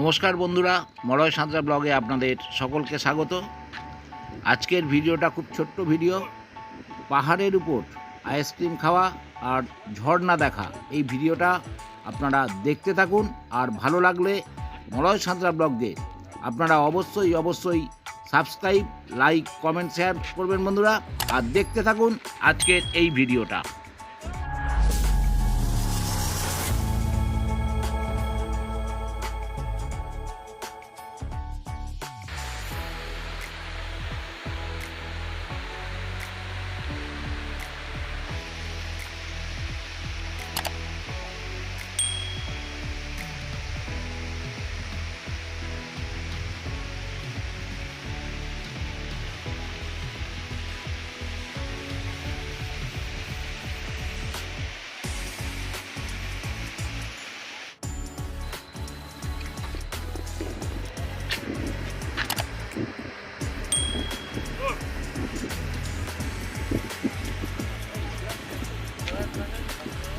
নমস্কার বন্ধুরা মলয় সাঁতরা ব্লগে আপনাদের সকলকে স্বাগত। আজকের ভিডিওটা খুব ছোট্ট ভিডিও। পাহাড়ের উপর আইসক্রিম খাওয়া আর ঝর্ণা দেখা, এই ভিডিওটা আপনারা দেখতে থাকুন। আর ভালো লাগলে মলয় সাঁতরা ব্লগে আপনারা অবশ্যই অবশ্যই সাবস্ক্রাইব, লাইক, কমেন্ট, শেয়ার করবেন বন্ধুরা। আর দেখতে থাকুন আজকের এই ভিডিওটা। やった!